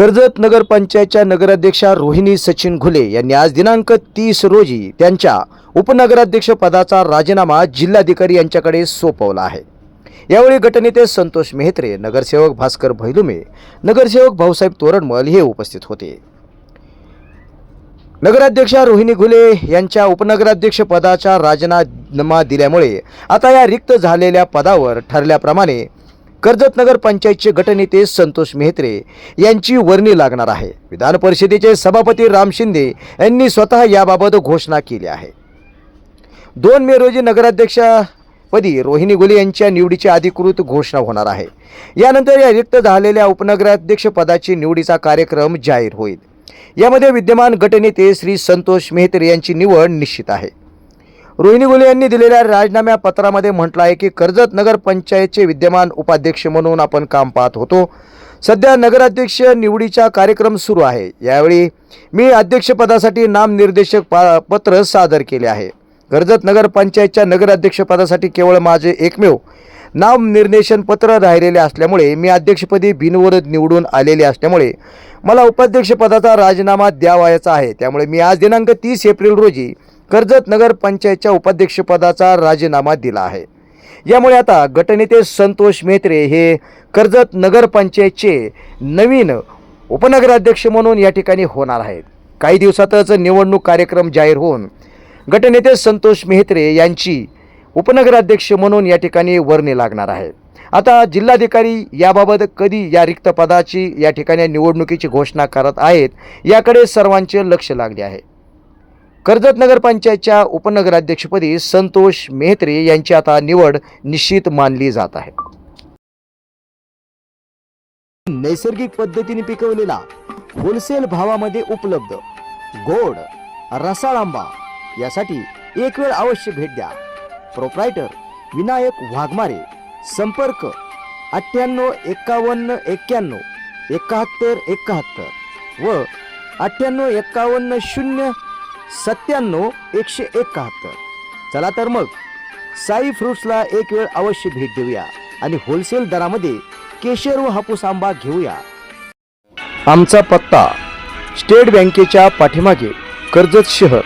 कर्जत नगरपंचायतच्या नगराध्यक्षा रोहिणी सचिन घुले यांनी आज दिनांक तीस रोजी त्यांच्या उपनगराध्यक्ष पदाचा राजीनामा जिल्हाधिकारी यांच्याकडे सोपवला आहे. यावेळी गटनेते संतोष मेहत्रे नगरसेवक भास्कर भैलुमे नगरसेवक भाऊसाहेब तोरणमल हे उपस्थित होते. नगराध्यक्षा रोहिणी घुले यांच्या उपनगराध्यक्ष पदाचा राजीनामा दिल्यामुळे आता या रिक्त झालेल्या पदावर ठरल्याप्रमाणे कर्जत नगर पंचायतचे गटनेते संतोष मेहत्रे यांची वर्णी लागणार आहे. विधान परिषदेचे सभापती राम शिंदे यांनी स्वतः याबाबत घोषणा केली आहे. दोन मे रोजी नगराध्यक्षपदी रोहिणी गुले यांच्या निवडीची अधिकृत घोषणा होणार आहे. यानंतर या रिक्त झालेल्या उपनगराध्यक्षपदाची निवडीचा कार्यक्रम जाहीर होईल. यामध्ये विद्यमान गटनेते श्री संतोष मेहत्रे यांची निवड निश्चित आहे. रोहिणी गुले यांनी दिलेल्या राजीनाम्या पत्रामध्ये म्हटलं आहे की कर्जत नगर पंचायतचे विद्यमान उपाध्यक्ष म्हणून आपण काम पाहत होतो. सध्या नगराध्यक्ष निवडीचा कार्यक्रम सुरू आहे. यावेळी मी अध्यक्षपदासाठी नामनिर्देशक पा पत्र सादर केले आहे. कर्जत नगर पंचायतच्या नगराध्यक्षपदासाठी केवळ माझे एकमेव नामनिर्देशन पत्र राहिलेले असल्यामुळे मी अध्यक्षपदी बिनविरोध निवडून आलेले असल्यामुळे मला उपाध्यक्षपदाचा राजीनामा द्यावायचा आहे. त्यामुळे मी आज दिनांक तीस एप्रिल रोजी कर्जत नगर पंचायतच्या उपाध्यक्षपदाचा राजीनामा दिला आहे. यामुळे आता गटनेते संतोष मेहत्रे हे कर्जत नगरपंचायतचे नवीन उपनगराध्यक्ष म्हणून या ठिकाणी होणार आहेत. काही दिवसातच निवडणूक कार्यक्रम जाहीर होऊन गटनेते संतोष मेहत्रे यांची उपनगराध्यक्ष म्हणून या ठिकाणी वर्णी लागणार आहे. आता जिल्हाधिकारी याबाबत कधी या रिक्त पदाची या ठिकाणी निवडणुकीची घोषणा करत आहेत याकडे सर्वांचे लक्ष लागले आहे. कर्जत नगरपंचायतच्या उपनगराध्यक्षपदी संतोष मेहत्रे यांची आता निवड निश्चित मानली जात आहे. नैसर्गिक पद्धतीने पिकवलेला होलसेल भावामध्ये उपलब्ध गोड रसाळ आंबा यासाठी एक वेळ अवश्य भेट द्या. प्रोप्रायटर विनायक वाघमारे संपर्क अठ्ठ्याण्णव एक्कावन्न एक्क्याण्णव एकाहत्तर एकाहत्तर व अठ्ठ्याण्णव एक्कावन्न शून्य सत्त्याण्णव एकशे एकाहत्तर. चला तर मग साई फ्रुट्सला एक वेळ अवश्य भेट देऊया आणि होलसेल दरामध्ये केशर व हापूस आंबा घेऊया. आमचा पत्ता स्टेट बँकेच्या पाठीमागे कर्जत शहर.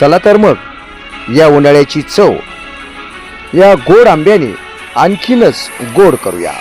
चला तर मग या उन्हाळ्याची चव या गोड आंब्याने आणखीनच गोड करूया.